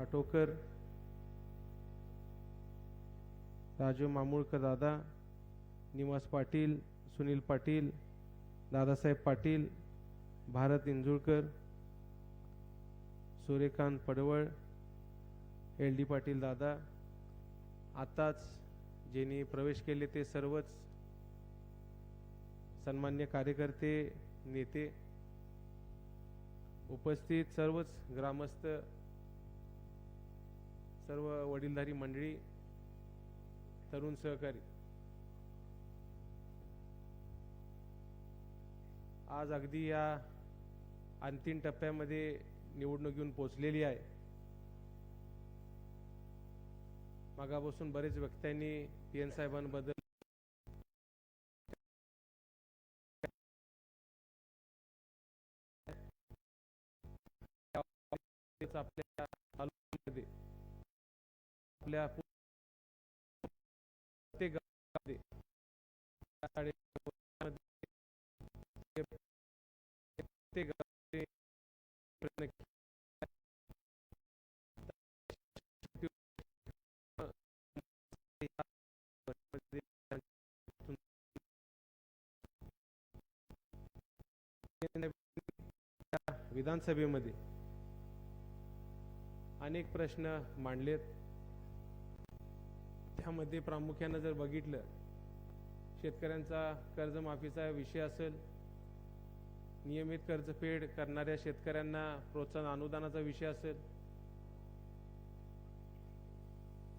आटोकर राजू मामुळकर दादा निवास पाटील सुनील पाटील दादासाहेब पाटील भारत इंजुळकर सूर्यकांत पडवळ एल डी पाटील दादा आताच ज्यांनी प्रवेश केले ते सर्वच सन्मान्य कार्यकर्ते नेते उपस्थित सर्वच ग्रामस्थ सर्व वडीलधारी मंडळी तरुण सहकारी. आज अगदी या अंतिम टप्प्यामध्ये निवडणूक येऊन पोचलेली आहे. मागापासून बरेच व्यक्त्यांनी पी एन साहेबांबद्दल आपल्या तालुक्यामध्ये आपल्या प्रत्येक प्रयत्न विधानसभेमध्ये अनेक प्रश्न मांडलेत. त्यामध्ये प्रामुख्यानं जर बघितलं शेतकऱ्यांचा कर्जमाफीचा विषय असेल नियमित कर्जफेड करणाऱ्या शेतकऱ्यांना प्रोत्साहन अनुदानाचा विषय असेल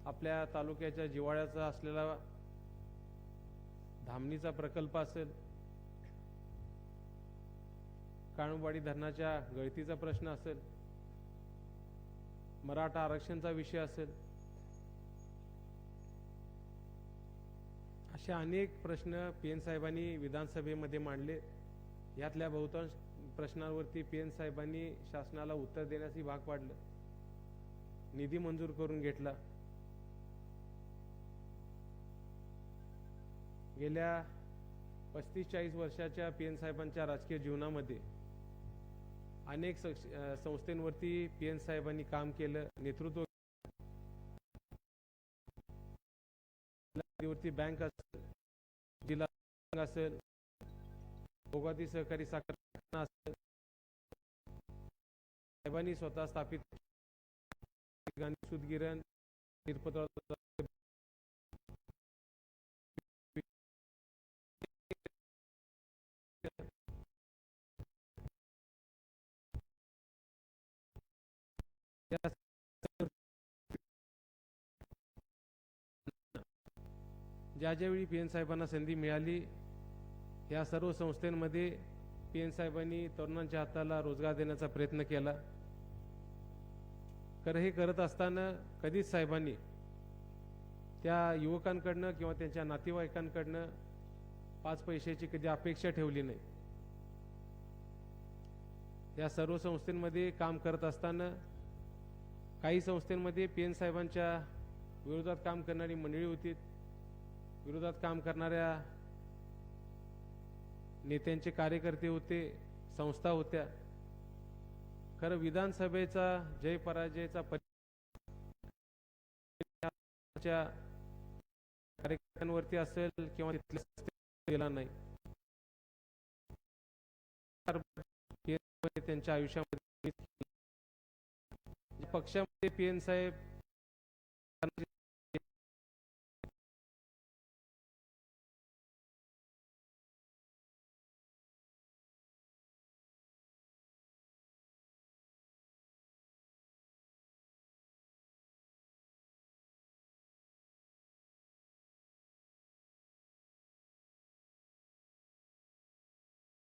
आपल्या तालुक्याच्या जिवाळ्याचा असलेला धामणीचा प्रकल्प असेल काळुंबाडी धरणाच्या गळतीचा प्रश्न असेल मराठा आरक्षणचा विषय असेल असे अनेक प्रश्न पी एन साहेबांनी विधानसभेमध्ये मांडले. यातल्या बहुतांश प्रश्नांवरती पी एन साहेबांनी शासनाला उत्तर देण्यासही भाग पाडलं. निधी मंजूर करून घेतला. गेल्या पस्तीस चाळीस वर्षाच्या पी एन साहेबांच्या राजकीय जीवनामध्ये अनेक संस्थेंवरती पी एन साहेबांनी काम केलं नेतृत्व वरती बँक असेल जिल्हा असेल भोगाती सहकारी साखर असेल साहेबांनी स्वतः स्थापित गांधी सुदगिरण निरपतराव ज्या ज्यावेळी पी एन साहेबांना संधी मिळाली या सर्व संस्थांमध्ये पी एन साहेबांनी तरुणांच्या हाताला रोजगार देण्याचा प्रयत्न केला. कर हे करत असताना कधीच साहेबांनी त्या युवकांकडनं किंवा त्यांच्या नातेवाईकांकडनं पाच पैशाची कधी अपेक्षा ठेवली नाही. या सर्व संस्थांमध्ये काम करत असताना काही संस्थांमध्ये पी एन साहेबांच्या विरोधात काम करणारी मंडळी होती. विरोधात काम करणाऱ्या नेत्यांचे कार्यकर्ते होते संस्था होत्या. खरं विधानसभेचा जय पराजयचा कार्यकर्त्यांवरती असेल किंवा तिथल्या नाही. त्यांच्या आयुष्यामध्ये पक्षामध्ये पी एन साहेब